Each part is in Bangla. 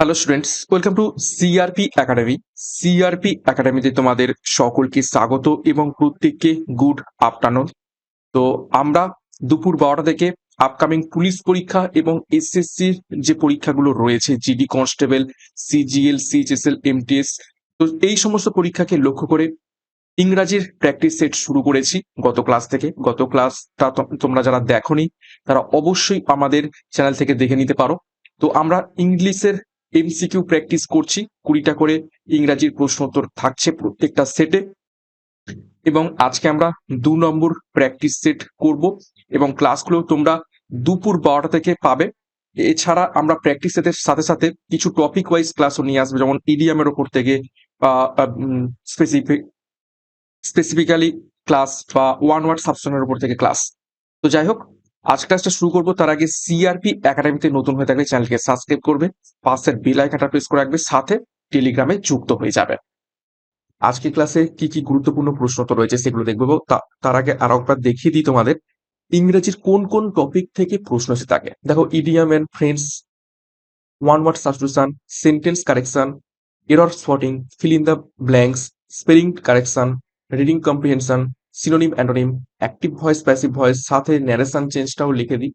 Hello students welcome to CRP academy CRP একাডেমিতে তোমাদের সকলকে স্বাগত এবং প্রত্যেককে গুড আফটারনুন তো আমরা দুপুর বারোটা থেকে আপকামিং পুলিশ পরীক্ষা এবং এসএসসির যে পরীক্ষাগুলো রয়েছে GD constable CGL CHSL MTS তো এই সমস্ত পরীক্ষাকে লক্ষ্য করে ইংরাজির প্র্যাকটিস সেট শুরু করেছি গত ক্লাস থেকে। গত ক্লাসটা তোমরা যারা দেখোনি, তারা অবশ্যই আমাদের চ্যানেল থেকে দেখে নিতে পারো। তো আমরা ইংলিশের এমসিকিউ প্র্যাকটিস করছি, কুড়িটা করে ইংরাজির প্রশ্ন উত্তর থাকছে প্রত্যেকটা সেটে এবং আজকে আমরা দু নম্বর প্র্যাকটিস সেট করব এবং ক্লাসগুলো তোমরা দুপুর বারোটা থেকে পাবে। এছাড়া আমরা প্র্যাকটিস সেটের সাথে সাথে কিছু টপিক ওয়াইজ ক্লাসও নিয়ে আসব, যেমন ইডিয়ামের ওপর থেকে স্পেসিফিক স্পেসিফিক্যালি ক্লাস বা ওয়ান ওয়ার্ড সাবস্টেনের উপর থেকে ক্লাস তো যাই হোক আজ ক্লাসটা শুরু করব, তার আগে সিআরপি একাডেমিতে নতুন হয়ে থাকলে চ্যানেলকে সাবস্ক্রাইব করবে, পাশের বেল আইকনটা প্রেস করে রাখবে, সাথে টেলিগ্রামে যুক্ত হয়ে যাবে। আজকে ক্লাসে কি কি গুরুত্বপূর্ণ প্রশ্ন তো রয়েছে সেগুলো দেখব তার আগে আরও একবার দেখিয়ে দিই তোমাদের, ইংরেজির কোন কোন টপিক থেকে প্রশ্ন এসে থাকে? দেখো idiom and friends one word substitution sentence correction error spotting fill in the blanks spelling correction reading comprehension synonym antonym active voice passive voice সাথে ন্যারেশন চেঞ্জটাও লিখে দিই।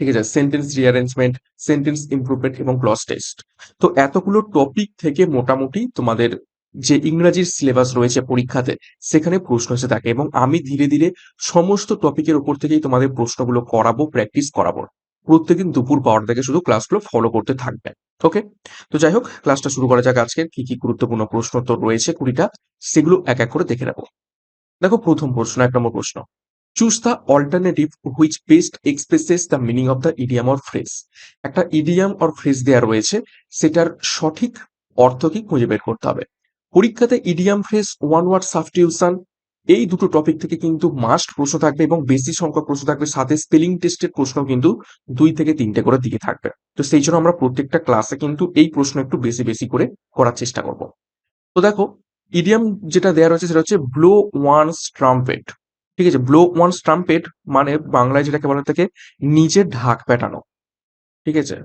ঠিক আছে? সেন্টেন্স রিঅ্যারেঞ্জমেন্ট সেন্টেন্স ইমপ্রুভমেন্ট এবং ক্লস টেস্ট তো এতগুলো টপিক থেকে মোটামুটি তোমাদের যে ইংরাজির সিলেবাস রয়েছে পরীক্ষাতে, সেখানে প্রশ্ন এসে থাকে এবং আমি ধীরে ধীরে সমস্ত টপিকের উপর থেকেই তোমাদের প্রশ্নগুলো করাবো প্র্যাকটিস করাবো। প্রত্যেকদিন দুপুর পাওয়ার থেকে শুধু ক্লাসগুলো ফলো করতে থাকবে ওকে তো যাই হোক ক্লাসটা শুরু করা যাক আজকে কি কি গুরুত্বপূর্ণ প্রশ্ন তো রয়েছে কুড়িটা, সেগুলো এক এক করে দেখে নেব। দেখো, প্রথম প্রশ্ন, এক নম্বর প্রশ্ন। Choose the alternative which best expresses the meaning of the idiom or phrase একটা ইডিয়াম অর ফ্রেজ দেওয়া রয়েছে, সেটার সঠিক অর্থ কি খুঁজে বের করতে হবে। পরীক্ষাতে idiom phrase one word substitution এই দুটো টপিক থেকে কিন্তু মাস্ট প্রশ্ন থাকবে এবং বেশি সংখ্যক প্রশ্ন থাকবে, সাথে স্পেলিং টেস্টের প্রশ্ন কিন্তু দুই থেকে তিনটে করে দিকে থাকবে। তো সেই জন্য আমরা প্রত্যেকটা ক্লাসে কিন্তু এই প্রশ্ন একটু বেশি বেশি করে করার চেষ্টা করব। তো দেখো ইডিয়াম যেটা দেওয়া রয়েছে সেটা হচ্ছে ব্লো ওয়ান ট্রাম্পেট ঠিক আছে ব্লো ওয়ান ট্রাম্পেট মানে বাংলায় যেটাকে বলা থাকে নিজের ঢাক পেটানো। ঠিক আছে,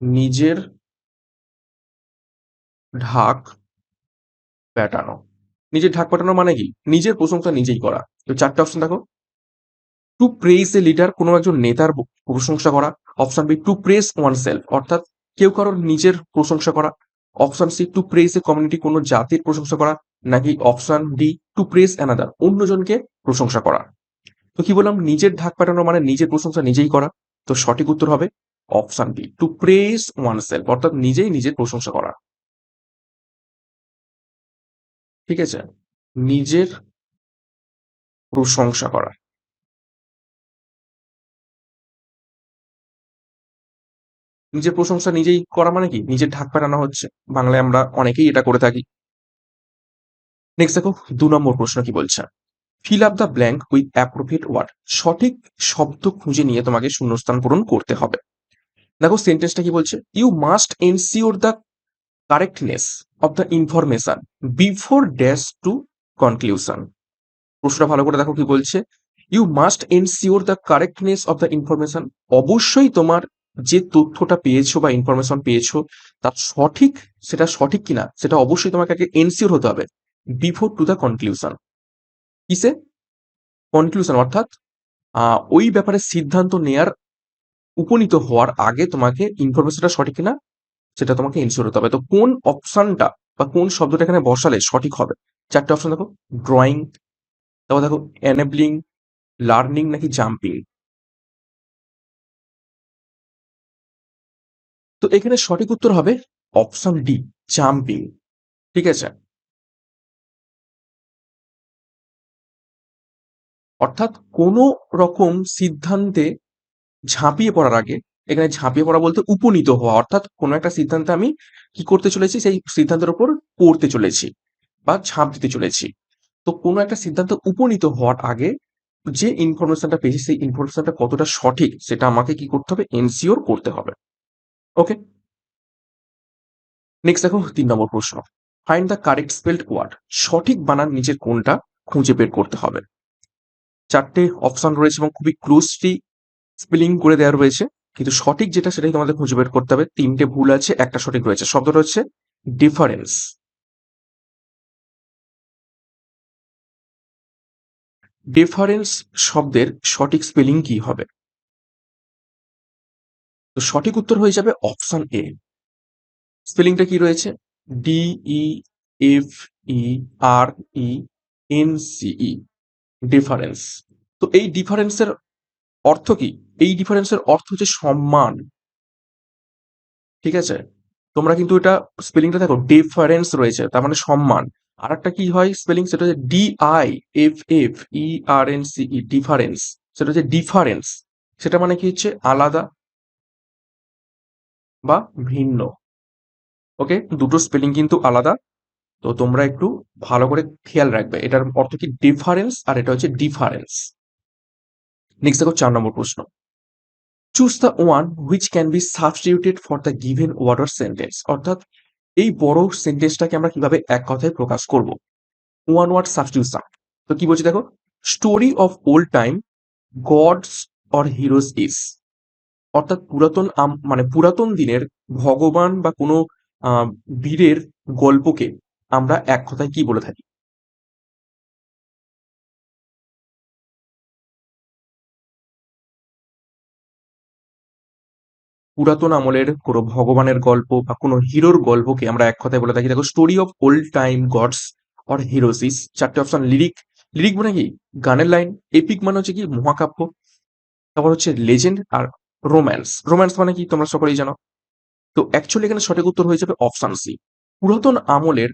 নিজের ঢাক পেটানো। নিজের ঢাক পাঠানো মানে কি? নিজের প্রশংসা নিজেই করা। তো চারটে অপশন দেখো। টু প্রেস এ লিডার কোনো একজন নেতার প্রশংসা করা। Option B to praise oneself অর্থাৎ কেউ কারোর নিজের প্রশংসা করা। Option C to praise a community কোনো জাতির প্রশংসা করা। নাকি option D to praise another অন্যজনকে প্রশংসা করা। তো কি বললাম? নিজের ঢাক পাঠানো মানে নিজের প্রশংসা নিজেই করা। তো সঠিক উত্তর হবে option B to praise oneself অর্থাৎ নিজেই নিজের প্রশংসা করা। ঠিক আছে? নিজের প্রশংসা করা। নিজের প্রশংসা নিজেই করা মানে কি? নিজের ঢাক পেটানো হচ্ছে। বাংলায় আমরা অনেকেই এটা করে থাকি। নেক্সট দেখো, দু নম্বর প্রশ্ন কি বলছে? Fill up the blank with appropriate word সঠিক শব্দ খুঁজে নিয়ে তোমাকে শূন্যস্থান পূরণ করতে হবে। দেখো সেন্টেন্সটা কি বলছে? You must ensure the correctness of the information before dash to conclusion প্রশ্নটা ভালো করে দেখো কি বলছে? You must ensure the correctness of the information অবশ্যই তোমার যে তথ্যটা পেয়েছ বা ইনফরমেশন পেয়েছ তার সঠিক, সেটা সঠিক কিনা, সেটা অবশ্যই তোমাকে আগে এনসিওর হতে হবে বিফোর টু দ্য কনক্লুশন কিসে? কনক্লুশন অর্থাৎ ওই ব্যাপারে সিদ্ধান্ত নেয়ার উপনীত হওয়ার আগে তোমাকে ইনফরমেশনটা সঠিক কিনা সেটা তোমাকে এনশিওর হতে হবে। তো কোন অপশনটা বা কোন শব্দটা এখানে বসালে সঠিক হবে? চারটে অপশন দেখো ড্রয়িং তারপর দেখো এনেবলিং লার্নিং নাকি জাম্পিং তো এখানে সঠিক উত্তর হবে অপশন ডি জাম্পিং ঠিক আছে? অর্থাৎ কোনো রকম সিদ্ধান্তে ঝাঁপিয়ে পড়ার আগে এখানে ঝাঁপিয়ে পড়া বলতে উপনীত হওয়া, অর্থাৎ কোনো একটা সিদ্ধান্তে আমি কি করতে চলেছি, সেই সিদ্ধান্তের উপর পড়তে চলেছি বা ঝাঁপ দিতে চলেছি। তো কোনো একটা সিদ্ধান্তে উপনীত হওয়ার আগে যে ইনফরমেশনটা পেয়েছি, সেই ইনফরমেশনটা কতটা সঠিক, সেটা আমাকে কি করতে হবে? এনসিওর করতে হবে। ওকে? নেক্সট দেখো, তিন নম্বর প্রশ্ন। Find the correct spelled word সঠিক বানান নিচের কোনটা খুঁজে বের করতে হবে। চারটে অপশন রয়েছে এবং খুবই ক্লোজলি স্পেলিং করে দেওয়া রয়েছে। কিন্তু সঠিক যেটা সেটাই তোমাদের খুঁজে বের করতে হবে। তিনটে ভুল আছে, একটা সঠিক রয়েছে। শব্দটা হচ্ছে ডিফারেন্স ডিফারেন্স শব্দের সঠিক স্পেলিং কি হবে? তো সঠিক উত্তর হয়ে যাবে অপশন এ স্পেলিংটা কি রয়েছে? D E F E R E N C E difference তো এই ডিফারেন্সের অর্থ কি? এই ডিফারেন্সের অর্থ হচ্ছে সম্মান। ঠিক আছে? তোমরা কিন্তু এটা স্পেলিংটা দেখো ডিফারেন্স রয়েছে, তার মানে সম্মান। আর একটা কি হয় স্পেলিং সেটা হচ্ছে D I F F E R N C E difference সেটা হচ্ছে ডিফারেন্স সেটা মানে কি হচ্ছে? আলাদা বা ভিন্ন। ওকে দুটো স্পেলিং কিন্তু আলাদা। তো তোমরা একটু ভালো করে খেয়াল রাখবে, এটার অর্থ কি ডিফারেন্স আর এটা হচ্ছে ডিফারেন্স নেক্সট দেখো চার নম্বর প্রশ্ন। Choose the one which can be substituted for the given word sentence অর্থাৎ এই বড় সেন্টেন্সটাকে আমরা কীভাবে এক কথায় প্রকাশ করব? ওয়ান ওয়ার্ড সাবস্টিটিউশন তো কি বলছি দেখো? Story of old time gods or heroes is অর্থাৎ পুরাতন মানে পুরাতন দিনের ভগবান বা কোনো বীরের গল্পকে আমরা এক কথায় কি বলে থাকি? পুরাতন আমলের কোনো ভগবানের গল্প বা কোনো হিরোর গল্পকে আমরা এক কথায় বলে থাকি। দেখো story of old time gods or heroes is চারটে অপশন লিরিক লিরিক মানে কি? গানের লাইন এপিক মানে হচ্ছে কি? মহাকাব্য, তারপর হচ্ছে লেজেন্ড আর রোম্যান্স রোম্যান্স মানে কি? তোমরা সকলেই জানো। তো অ্যাকচুয়ালি এখানে সঠিক উত্তর হয়ে যাবে অপশন সি পুরাতন আমলের,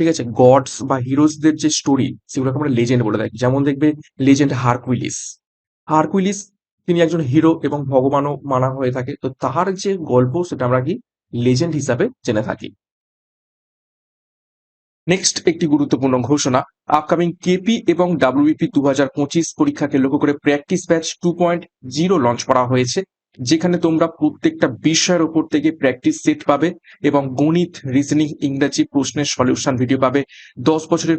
ঠিক আছে গডস বা হিরোজদের যে স্টোরি সেগুলোকে আমরা লেজেন্ড বলে থাকি। যেমন দেখবে লেজেন্ড হারকুইলিস। হারকুইলিস তিনি একজন হিরো এবং ভগবানও মানা হয়ে থাকে। তো তার যে গল্প, সেটা আমরা কি লেজেন্ড হিসাবে জেনে থাকি। নেক্সট একটি গুরুত্বপূর্ণ ঘোষণা আপকামিং কেপি এবং ডাব্লিউবিপি দু হাজার পঁচিশ পরীক্ষাকে লক্ষ্য করে practice batch two point zero launch করা হয়েছে, যেখানে তোমরা প্রত্যেকটা বিষয়ের উপর থেকে প্র্যাকটিস সেট পাবে এবং গণিত রিজনিং ইংরাজি প্রশ্নের সলিউশন ভিডিও পাবে। দশ বছরের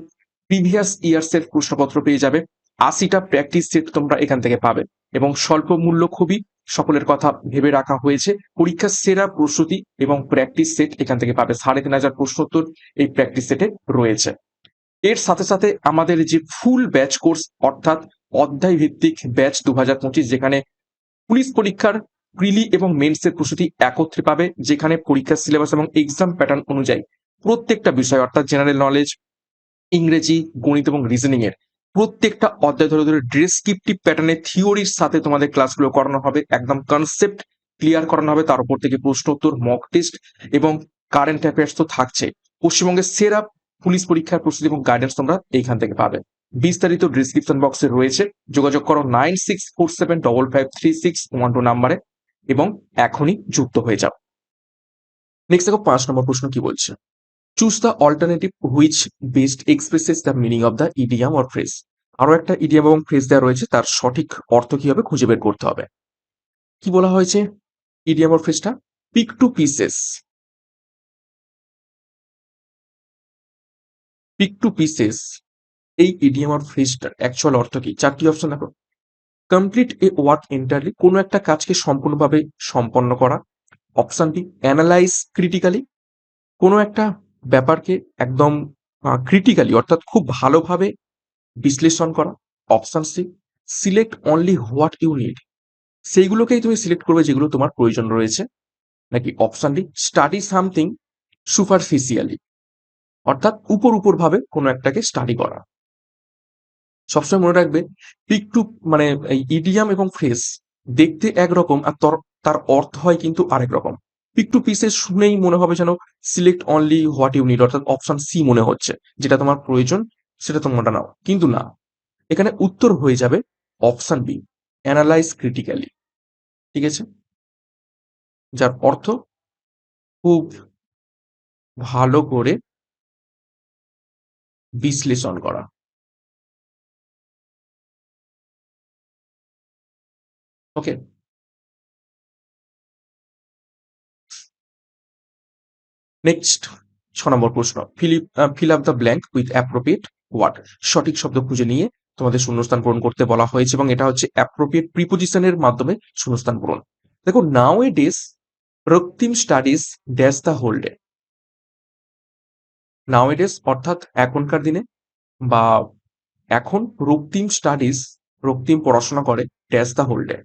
প্রিভিয়াস ইয়ার্স এর প্রশ্নপত্র পেয়ে যাবে। আশিটা প্র্যাকটিস সেট তোমরা এখান থেকে পাবে এবং স্বল্প মূল্য খুবই সকলের কথা ভেবে রাখা হয়েছে। পরীক্ষার সেরা প্রস্তুতি এবং প্র্যাকটিস সেট এখান থেকে পাবে। সাড়ে তিন হাজার প্রশ্নোত্তর এই প্র্যাকটিস সেটে রয়েছে। এর সাথে সাথে আমাদের যে ফুল ব্যাচ কোর্স অর্থাৎ অধ্যায় ভিত্তিক ব্যাচ দু হাজার পঁচিশ যেখানে পুলিশ পরীক্ষার প্রিলি এবং মেন্সের প্রস্তুতি একত্রে পাবে, যেখানে পরীক্ষার সিলেবাস এবং এক্সাম প্যাটার্ন অনুযায়ী প্রত্যেকটা বিষয় অর্থাৎ জেনারেল নলেজ ইংরেজি, গণিত এবং রিজনিং এর প্রত্যেকটা অধ্যায় ধরে ধরে ডেসক্রিপটিভ প্যাটার্নে থিওরির সাথে তোমাদের ক্লাসগুলো করানো হবে, একদম কনসেপ্ট ক্লিয়ার করানো হবে, তার উপর থেকে প্রশ্ন উত্তর মক টেস্ট এবং কারেন্ট অ্যাফেয়ার্স তো থাকছে। পশ্চিমবঙ্গের সেরা পুলিশ পরীক্ষার প্রস্তুতি এবং গাইডেন্স তোমরা এইখান থেকে পাবে। বিস্তারিত ডিসক্রিপশন বক্সে রয়েছে, যোগাযোগ করো nine six four seven double five three six one two নাম্বারে এবং এখনই যুক্ত হয়ে যাও। নেক্সট দেখো পাঁচ নম্বর প্রশ্ন কি বলছে? Choose the alternative which best expresses the meaning of the idiom or phrase আরও একটা ইডিয়াম এবং ফ্রেজ দেওয়া রয়েছে, তার সঠিক অর্থ কি হবে খুঁজে বের করতে হবে। কি বলা হয়েছে idiom or ফ্রেজটা pick to pieces pick to pieces এই ইডিয়াম অর ফ্রেজটার অ্যাকচুয়াল অর্থ কি? চারটি অপশন দেখো। কমপ্লিট এ ওয়ার্ক এন্টারলি কোনো একটা কাজকে সম্পূর্ণভাবে সম্পন্ন করা। অপশন বি অ্যানালাইজ ক্রিটিক্যালি কোনো একটা ব্যাপারকে একদম ক্রিটিক্যালি অর্থাৎ খুব ভালোভাবে বিশ্লেষণ করা option C select only what you need সেইগুলোকেই তুমি সিলেক্ট করবে যেগুলো তোমার প্রয়োজন রয়েছে। নাকি option D study something superficially অর্থাৎ উপর উপর ভাবে কোনো একটাকে স্টাডি করা। সবসময় মনে রাখবে পিক টু মানে ইডিয়াম এবং ফ্রেস দেখতে একরকম আর তর- অর্থ হয় কিন্তু আরেক রকম। পিক টু পিসে শুনেই মনে হবে যেন select only what you need অর্থাৎ অপশন সি মনে হচ্ছে, যেটা তোমার প্রয়োজন, সেটা তোমরা নাও। কিন্তু না, এখানে উত্তর হয়ে যাবে অপশন বি অ্যানালাইজ ক্রিটিক্যালি ঠিক আছে? যার অর্থ খুব ভালো করে বিশ্লেষণ করা। ওকে নেক্সট ছ নম্বর প্রশ্ন। Fill up fill up the blank with appropriate word সঠিক শব্দ খুঁজে নিয়ে তোমাদের শূন্যস্থান পূরণ করতে বলা হয়েছে এবং এটা হচ্ছে অ্যাপ্রোপ্রিয়েট প্রিপোজিশনের মাধ্যমে শূন্যস্থান পূরণ। দেখো nowadays Raktim studies dash the whole day nowadays অর্থাৎ এখনকার দিনে বা এখন রক্তিম স্টাডিজ রক্তিম পড়াশোনা করে ড্যাশ দ্য হোল ডে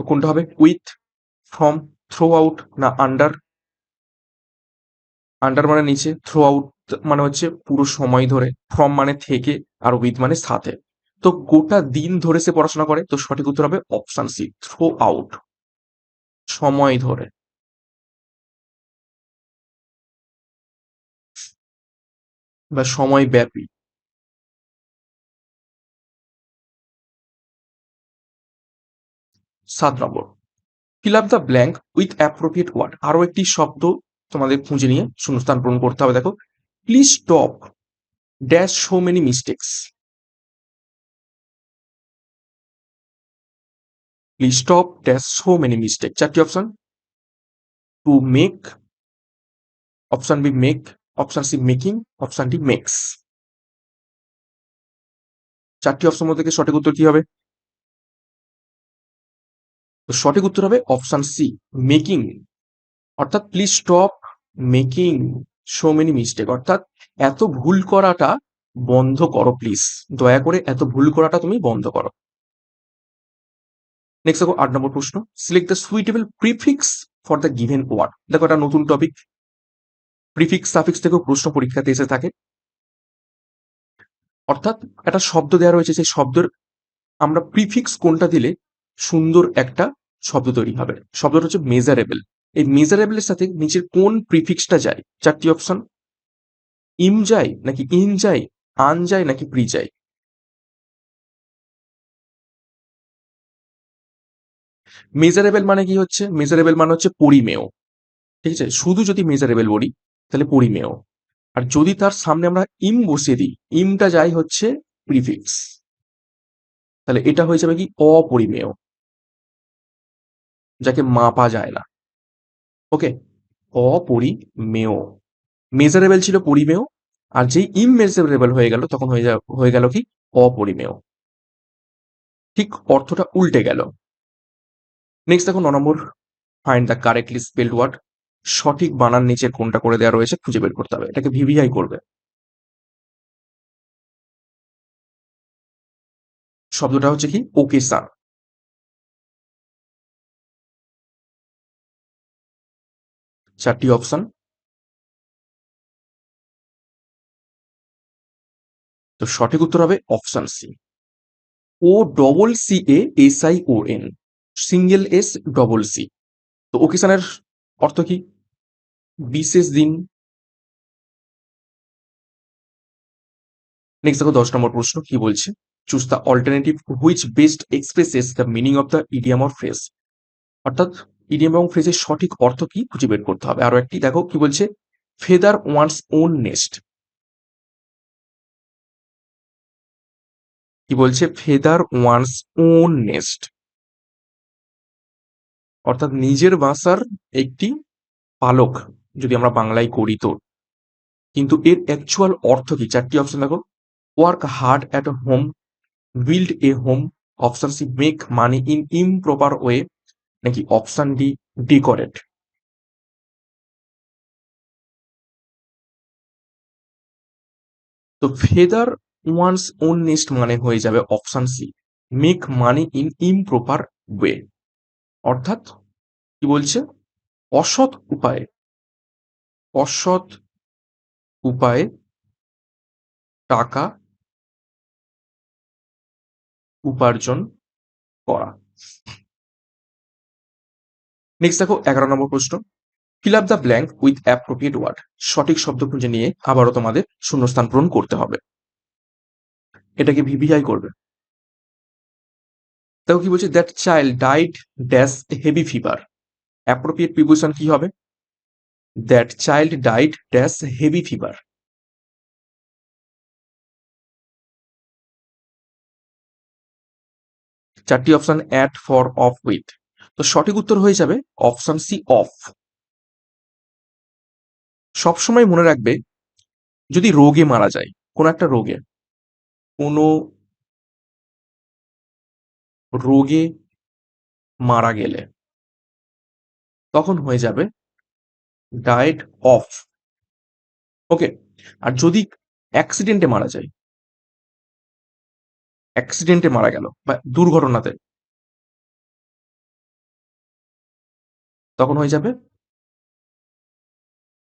তো কোনটা হবে? উইথ ফ্রম থ্রো আউট না আন্ডার আন্ডার মানে নিচে থ্রো আউট মানে হচ্ছে পুরো সময় ধরে। ফ্রম মানে থেকে আর উইথ মানে সাথে। তো গোটা দিন ধরে সে পড়াশোনা করে, তো সঠিক উত্তর হবে অপশন সি থ্রো আউট সময় ধরে। বা সময় ব্যাপী সাত নম্বর। Fill up the blank with appropriate word আরও একটি শব্দ তোমাদের খুঁজে নিয়ে শূন্যস্থান পূরণ করতে হবে, দেখো। Please stop dash so many mistakes please stop dash so many mistake চারটি option to make option B make option C making option D makes চারটি অপশন থেকে সঠিক উত্তর কি হবে? তো সঠিক উত্তর হবে অপশন সি মেকিং অর্থাৎ please stop making so many mistake অর্থাৎ এত ভুল করাটা বন্ধ করো প্লিজ দয়া করে এত ভুল করাটা তুমি বন্ধ করো। নেক্সট দেখো আট নম্বর প্রশ্ন। Select the suitable prefix for the given word দেখো একটা নতুন টপিক প্রিফিক্স সাফিক্স থেকেও প্রশ্ন পরীক্ষাতে এসে থাকে। অর্থাৎ একটা শব্দ দেওয়া রয়েছে, সেই শব্দের আমরা প্রিফিক্স কোনটা দিলে সুন্দর একটা শব্দ তৈরি হবে। শব্দটা হচ্ছে মেজারেবল এই মেজারেবলের সাথে নিচের কোন প্রিফিক্সটা যায়? চারটি অপশন ইম যায় নাকি ইন যায়? আন যায় নাকি প্রি যায়? মেজারেবল মানে কি হচ্ছে? মেজারেবল মানে হচ্ছে পরিমেয়। ঠিক আছে? শুধু যদি মেজারেবল বলি, তাহলে পরিমেয়। আর যদি তার সামনে আমরা ইম বসিয়ে দিই ইমটা যাই হচ্ছে প্রিফিক্স তাহলে এটা হয়ে যাবে কি? অপরিমেয়। যাকে মাপা যায় না। ওকে অপরিমেয় মেজারেবল ছিল পরিমেয় আর যেই ইমমেজারেবল হয়ে গেল তখন হয়ে যা, হয়ে গেল কি? অপরিমেয় ঠিক অর্থটা উল্টে গেল। নেক্সট দেখো ন নম্বর find the correctly spelled word সঠিক বানান নিচে কোনটা করে দেওয়া রয়েছে খুঁজে বের করতে হবে। এটাকে ভিভিআই করবে। শব্দটা হচ্ছে কি? ওকে ওকেসান চারটি অপশন তো সঠিক উত্তর হবে option C O double C A S I O N single S double C তো ওকেশনের অর্থ কি? বিশেষ দিন। নেক্সট দেখো দশ নম্বর প্রশ্ন কি বলছে? Choose the alternative which best expresses the meaning of the idiom or phrase অর্থাৎ ইডিয়াম এবং ফ্রেজের সঠিক অর্থ কি খুঁজে বের করতে হবে। আরও একটি, দেখো, কি বলছে? Feather one's own nest. কি বলছে? Feather one's own nest. অর্থাৎ নিজের বাসার একটি পালক, যদি আমরা বাংলায় করি তো। কিন্তু এর অ্যাকচুয়াল অর্থ কি? চারটি অপশন দেখো। Work hard at home build a home option C make money in improper way নাকি অপশন ডি ডেকোরেট তো ফেদার ওয়ান্স ওন নেস্ট মানে হয়ে যাবে option C make money in improper way অর্থাৎ কি বলছে? অসৎ উপায়ে। অসৎ উপায়ে টাকা উপার্জন করা। নেক্সট দেখো, এগারো নম্বর প্রশ্ন। Fill up the blank with appropriate word সঠিক শব্দ খুঁজে নিয়ে আবারও তোমাদের শূন্যস্থান পূরণ করতে হবে। এটাকে ভিভিআই করবে? দেখো কি বলছে that child died dash heavy fever appropriate preposition কি হবে? That child died dash heavy fever চারটি option at for of with তো সঠিক উত্তর হয়ে যাবে অপশন সি অফ। সবসময় মনে রাখবে, যদি রোগে মারা যায়, কোনো একটা রোগে, কোনো রোগে মারা গেলে, তখন হয়ে যাবে ডায়েট অফ। ওকে, আর যদি অ্যাক্সিডেন্টে মারা যায়, অ্যাক্সিডেন্টে মারা গেল বা দুর্ঘটনাতে তখন হয়ে যাবে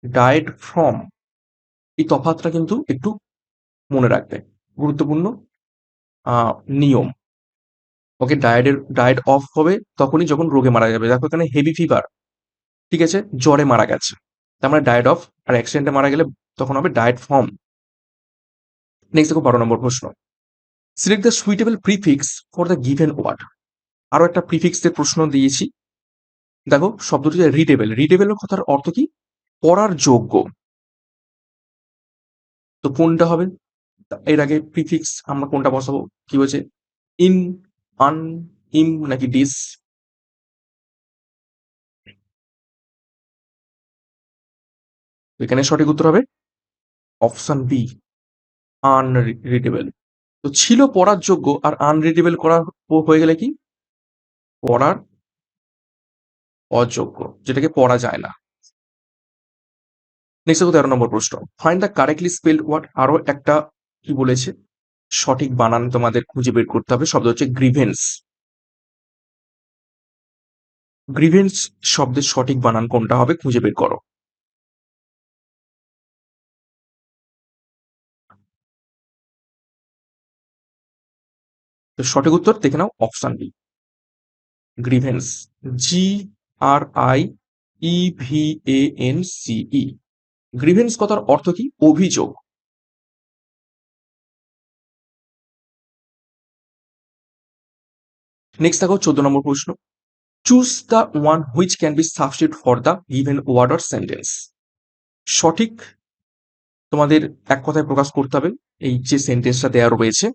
ডায়েট ফ্রম এই তফাতটা কিন্তু একটু মনে রাখবে। গুরুত্বপূর্ণ নিয়ম। ওকে ডায়েটের ডায়েট অফ হবে তখনই যখন রোগে মারা যাবে। দেখো এখানে হেভি ফিভার ঠিক আছে? জ্বরে মারা গেছে। তার মানে ডায়েট অফ আর অ্যাক্সিডেন্টে মারা গেলে তখন হবে ডায়েট ফর্ম নেক্সট দেখো বারো নম্বর প্রশ্ন। Select the suitable prefix for the given word আরও একটা প্রিফিক্সের প্রশ্ন দিয়েছি। দেখো, শব্দটি রিডেবল রিডেবলের কথার অর্থ কি? পড়ার যোগ্য। তো কোনটা হবে? এর আগে প্রিফিক্স আমরা কোনটা বসাবো? কি বলছে? ইন আন ইম নাকি ডিস এখানে সঠিক উত্তর হবে অপশন বি আনরিডেবল তো ছিল পড়ার যোগ্য আর আনরিডেবল করা হয়ে গেলে কি? পড়ার অযোগ্য, যেটাকে পড়া যায় না। নেক্সট তেরো নম্বর প্রশ্ন। Find the correctly spelled word আরও একটা কি বলেছে? সঠিক বানান তোমাদের খুঁজে বের করতে হবে, শব্দ হচ্ছে গ্রিভেন্স গ্রিভেন্স শব্দের সঠিক বানান কোনটা হবে খুঁজে বের করো। সঠিক উত্তর দেখে নাও option B grievance G R I E V A N C E grievance কথার অর্থ কি? অভিযোগ। নেক্সট দেখো চোদ্দ নম্বর প্রশ্ন। Choose the one which can be substitute for the given word or sentence সঠিক তোমাদের এক কথায় প্রকাশ করতে হবে। এই যে সেন্টেন্সটা দেওয়া রয়েছে,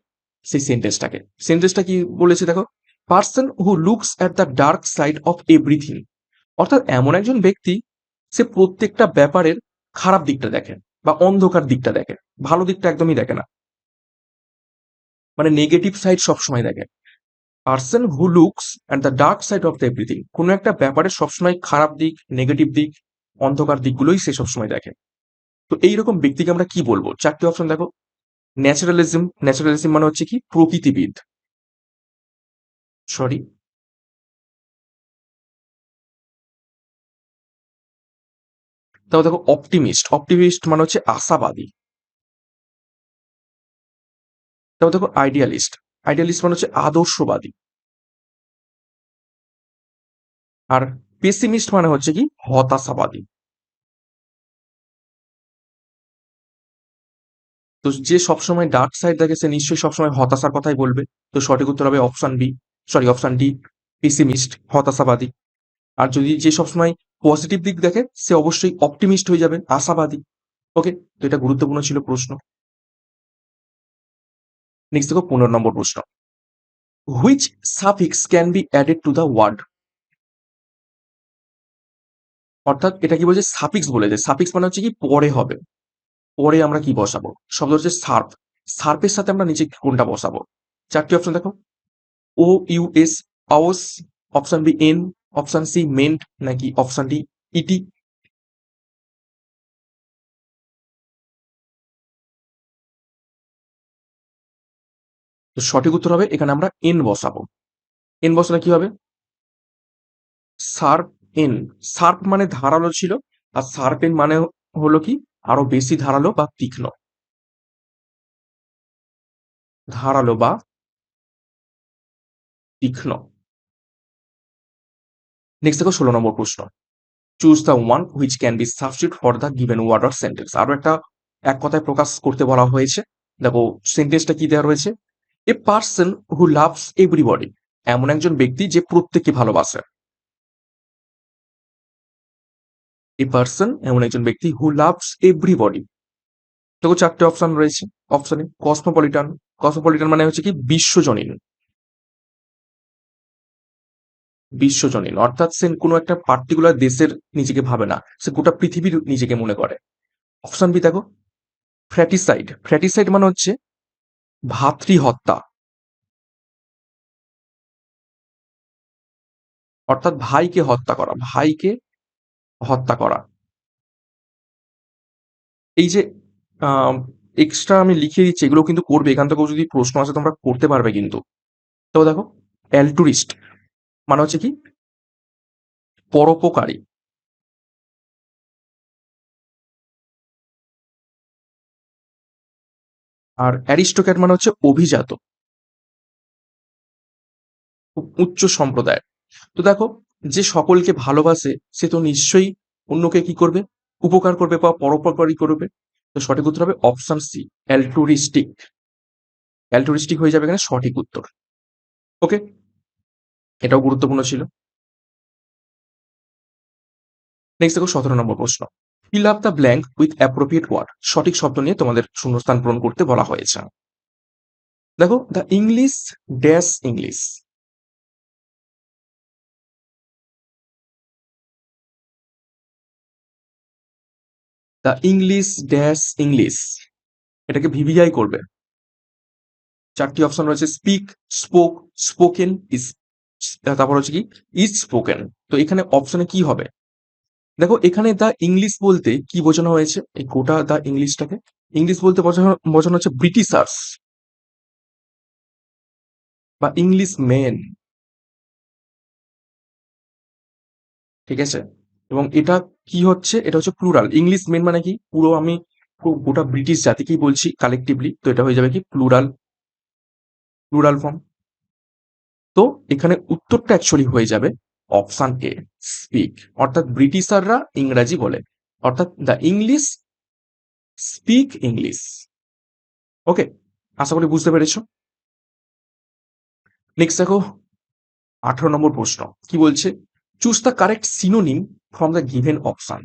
সেই সেন্টেন্সটাকে সেন্টেন্সটা কি বলেছে দেখো? Person who looks at the dark side of everything অর্থাৎ এমন একজন ব্যক্তি, সে প্রত্যেকটা ব্যাপারের খারাপ দিকটা দেখে বা অন্ধকার দিকটা দেখে। ভালো দিকটা একদমই দেখে না। মানে নেগেটিভ সাইড সবসময় দেখে। Person who looks at the dark side of the everything কোনো একটা ব্যাপারে সবসময় খারাপ দিক নেগেটিভ দিক, অন্ধকার দিকগুলোই সে সবসময় দেখে। তো এইরকম ব্যক্তিকে আমরা কি বলব? চারটি অপশন দেখো। ন্যাচারালিজম ন্যাচারালিজম মানে হচ্ছে কি? প্রকৃতিবিদ। সরি। তারপর দেখো অপটিমিস্ট অপটিমিস্ট মানে হচ্ছে আশাবাদী। তারপর দেখো আইডিয়ালিস্ট আইডিয়ালিস্ট মানে হচ্ছে আদর্শবাদী। আর পেসিমিস্ট মানে হচ্ছে কি? হতাশাবাদী। তো যে সবসময় ডার্ক সাইড দেখে সে নিশ্চয়ই সবসময় হতাশার কথাই বলবে। তো সঠিক উত্তর হবে option B sorry option D pessimist হতাশাবাদী। আর যদি যে সবসময় পজিটিভ দিক দেখে, সে অবশ্যই অপটিমিস্ট হয়ে যাবে, আশাবাদী। ওকে তো এটা গুরুত্বপূর্ণ ছিল প্রশ্ন। নেক্সট দেখো, পনেরো নম্বর প্রশ্ন। Which suffix can be added to the word অর্থাৎ এটা কি বলছে সাফিক্স বলে বলেছে সাফিক্স মানে হচ্ছে কি পরে হবে। পরে আমরা কি বসাবো? শব্দ হচ্ছে সার্ফ। সার্ফের সাথে আমরা নিচে কোনটা বসাবো? চারটি অপশন দেখো। O U S ous option B en option C ment নাকি অপশন ডি ইটি তো সঠিক উত্তর হবে, এখানে আমরা এন বসাবো। এন বসালে কি হবে? সার্প এন সার্প মানে ধারালো ছিল, আর সার্প এন মানে হলো কি? আরও বেশি ধারালো বা তীক্ষ্ণ। ধারালো বা তীক্ষ্ণ। নেক্সট দেখো ষোলো নম্বর প্রশ্ন। Choose the one which can be substitute for the given word or sentence আরও একটা এক কথায় প্রকাশ করতে বলা হয়েছে। দেখো সেন্টেন্সটা কি দেওয়া রয়েছে? A person who loves everybody এমন একজন ব্যক্তি যে প্রত্যেককে ভালোবাসে। এ পার্সন এমন একজন ব্যক্তি হু লাভস এভরিবডি দেখো চারটে অপশন রয়েছে। অপশনে কসমোপলিটান কসমোপলিটান মানে হচ্ছে কি, বিশ্বজনীন। বিশ্বজনীন। অর্থাৎ সে কোনো একটা পার্টিকুলার দেশের নিজেকে ভাবে না। সে গোটা পৃথিবীর নিজেকে মনে করে। অপশন বি দেখো। ফ্র্যাটিসাইড ফ্র্যাটিসাইড মানে হচ্ছে ভাতৃহত্যা। অর্থাৎ ভাইকে হত্যা করা। ভাইকে হত্যা করা। এই যে এক্সট্রা আমি লিখে দিচ্ছি, এগুলো কিন্তু করবে। এখান থেকেও যদি প্রশ্ন আসে তোমরা করতে পারবে কিন্তু। তো দেখো অ্যালটুরিস্ট মানে হচ্ছে কি? পরোপকারী। আর অ্যারিস্টোক্যাট মানে হচ্ছে অভিজাত। উচ্চ সম্প্রদায় তো দেখো, যে সকলকে ভালোবাসে, সে তো নিশ্চয়ই অন্যকে কি করবে? উপকার করবে বা পরোপকারী করবে। তো সঠিক উত্তর হবে অপশন সি, অ্যালটুরিস্টিক। অ্যালটুরিস্টিক হয়ে যাবে এখানে সঠিক উত্তর। ওকে? এটাও গুরুত্বপূর্ণ ছিল। নেক্সট দেখো সতেরো নম্বর প্রশ্ন। Fill up the blank with appropriate word সঠিক শব্দ নিয়ে তোমাদের শূন্যস্থান পূরণ করতে বলা হয়েছে। দেখো the English dash English the English dash English এটাকে ভিভিআই করবে। চারটি অপশন রয়েছে স্পিক স্পোক স্পোকেন তারপর হচ্ছে কি ইজ স্পোকেন তো এখানে অপশনে কি হবে? দেখো, এখানে দ্য ইংলিশ বলতে কি বোঝানো হয়েছে? এই গোটা দ্য ইংলিশটাকে ইংলিশ বলতে বোঝানো বোঝানো হচ্ছে ব্রিটিশার্স বা ইংলিশ মেন ঠিক আছে? এবং এটা কি হচ্ছে? এটা হচ্ছে প্লুরাল ইংলিশ মেন মানে কি? পুরো আমি গোটা ব্রিটিশ জাতিকেই বলছি কালেকটিভলি তো এটা হয়ে যাবে কি? প্লুরাল প্লুরাল ফর্ম তো এখানে উত্তরটা অ্যাকচুয়ালি হয়ে যাবে অপশান এ স্পিক অর্থাৎ ব্রিটিশাররা ইংরাজি বলে। অর্থাৎ the English speak English okay আশা করি বুঝতে পেরেছ? নেক্সট দেখো, আঠারো নম্বর প্রশ্ন। কি বলছে? Choose the correct synonym from the given option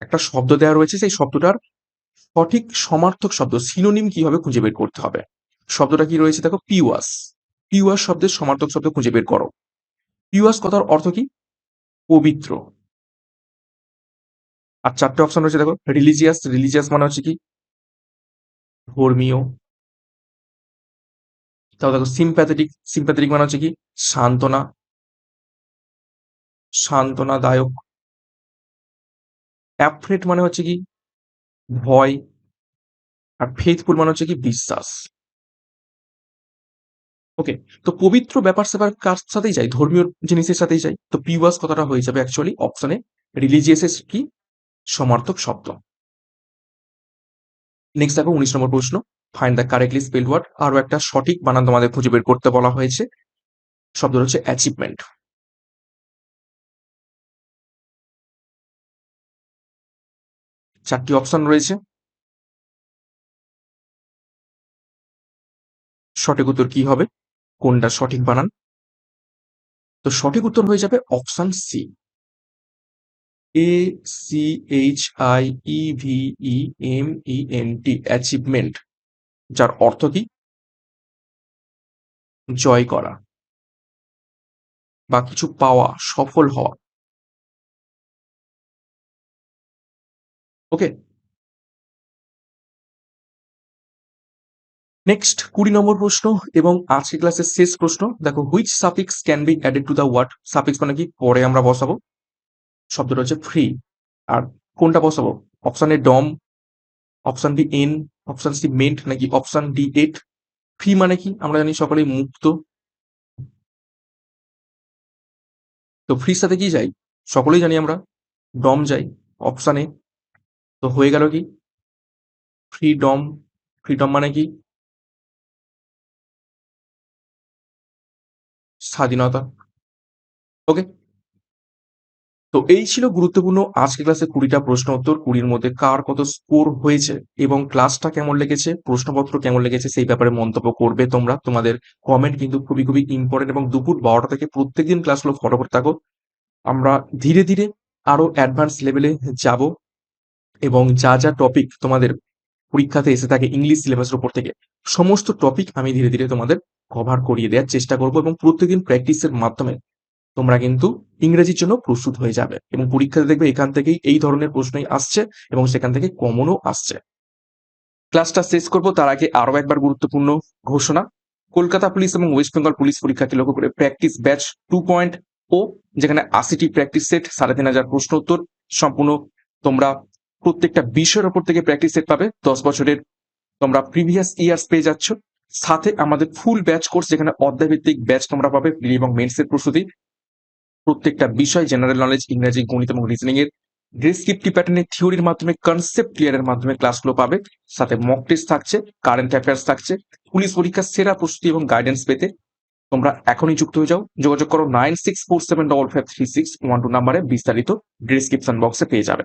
একটা শব্দ দেওয়া রয়েছে, সেই শব্দটার সঠিক সমার্থক শব্দ। সিনোনিম কীভাবে খুঁজে বের করতে হবে? শব্দটা কি রয়েছে দেখো? পিওয়াস পিওয়াস শব্দের সমার্থক শব্দ খুঁজে বের করো। পিওয়াস কথার অর্থ কি? পবিত্র। আর চারটে অপশন রয়েছে, দেখো। রিলিজিয়াস রিলিজিয়াস মানে হচ্ছে কি? ধর্মীয়। তাও দেখো, সিম্প্যাথেটিক সিম্প্যাথেটিক মানে হচ্ছে কি? সান্ত্বনা। সান্ত্বনাদায়ক। অ্যাফ্রেট মানে হচ্ছে কি? ভয়। আর ফেথফুল মানে হচ্ছে কি? বিশ্বাস। ওকে তো পবিত্র ব্যাপার স্যাপার কার সাথেই যায় ধর্মীয় জিনিসের সাথেই যায় তো পিওয়াস কথাটা হয়ে যাবে অ্যাকচুয়ালি অপশনে রিলিজিয়াসের কি? সমার্থক শব্দ। নেক্সট দেখো উনিশ নম্বর প্রশ্ন। Find the correctly spell word আরও একটা সঠিক বানান তোমাদের খুঁজে বের করতে বলা হয়েছে। শব্দ হচ্ছে অ্যাচিভমেন্ট চারটি অপশন রয়েছে। সঠিক উত্তর কি হবে? কোনটা সঠিক বানান? তো সঠিক উত্তর হয়ে যাবে option C A C H I E V E M E N T achievement যার অর্থ কি? জয় করা বা কিছু পাওয়া, সফল হওয়া। ওকে নেক্সট কুড়ি নম্বর প্রশ্ন এবং আজকে ক্লাসের শেষ প্রশ্ন। দেখো which suffix can be added to the word suffix মানে কি? পরে আমরা বসাবো। শব্দটা হচ্ছে ফ্রি আর কোনটা বসাবো? Option A dom option D en option C ment নাকি অপশান ডি এট ফ্রি মানে কি? আমরা জানি সকলেই মুক্ত। তো ফ্রির সাথে কি যাই সকলেই জানি আমরা। ডম যাই অপশানে তো হয়ে গেল কি? ফ্রি ফ্রিডম ফ্রিডম মানে কি? স্বাধীনতা। ওকে তো এই ছিল গুরুত্বপূর্ণ আজকে ক্লাসে কুড়িটা প্রশ্ন উত্তর। কুড়ির মধ্যে কার কত স্কোর হয়েছে এবং ক্লাসটা কেমন লেগেছে, প্রশ্নপত্র কেমন লেগেছে সেই ব্যাপারে মন্তব্য করবে তোমরা। তোমাদের কমেন্ট কিন্তু খুবই খুবই ইম্পর্টেন্ট এবং দুপুর বারোটা থেকে প্রত্যেকদিন ক্লাসগুলো ফলো করতে থাকো। আমরা ধীরে ধীরে আরও অ্যাডভান্স লেভেলে যাব এবং যা যা টপিক তোমাদের পরীক্ষাতে এসে থাকে ইংলিশ সিলেবাসের উপর থেকে সমস্ত টপিক আমি ধীরে ধীরে তোমাদের কভার করিয়ে দেওয়ার চেষ্টা করব এবং প্রত্যেকদিন প্র্যাকটিসের মাধ্যমে তোমরা কিন্তু ইংরেজির জন্য প্রস্তুত হয়ে যাবে এবং পরীক্ষাতে দেখবে এখান থেকেই এই ধরনের প্রশ্নই আসছে এবং সেখান থেকে কমনও আসছে। ক্লাসটা শেষ করব, তার আগে আরও একবার গুরুত্বপূর্ণ ঘোষণা। কলকাতা পুলিশ এবং ওয়েস্ট বেঙ্গল পুলিশ পরীক্ষাকে লক্ষ্য করে practice batch two point O যেখানে আশিটি প্র্যাকটিস সেট সাড়ে তিন হাজার প্রশ্ন উত্তর, সম্পূর্ণ তোমরা প্রত্যেকটা বিষয়ের ওপর থেকে প্র্যাকটিস সেট পাবে। দশ বছরের তোমরা প্রিভিয়াস ইয়ার্স পেয়ে যাচ্ছ। সাথে আমাদের ফুল ব্যাচ কোর্স যেখানে অধ্যায়ভিত্তিক ব্যাচ তোমরা পাবে প্রি এবং মেন্সের প্রস্তুতি। প্রত্যেকটা বিষয় জেনারেল নলেজ ইংরেজি, গণিত এবং রিজনিং এর ডেসক্রিপটিভ প্যাটার্নের থিওরির মাধ্যমে কনসেপ্ট ক্লিয়ারের মাধ্যমে ক্লাসগুলো পাবে। সাথে মক টেস্ট থাকছে কারেন্ট অ্যাফেয়ার্স থাকছে। পুলিশ পরীক্ষার সেরা প্রস্তুতি এবং গাইডেন্স পেতে তোমরা এখনই যুক্ত হয়ে যাও। যোগাযোগ করো nine six four seven double five three six one two নাম্বারে বিস্তারিত ডিসক্রিপশন বক্সে পেয়ে যাবে।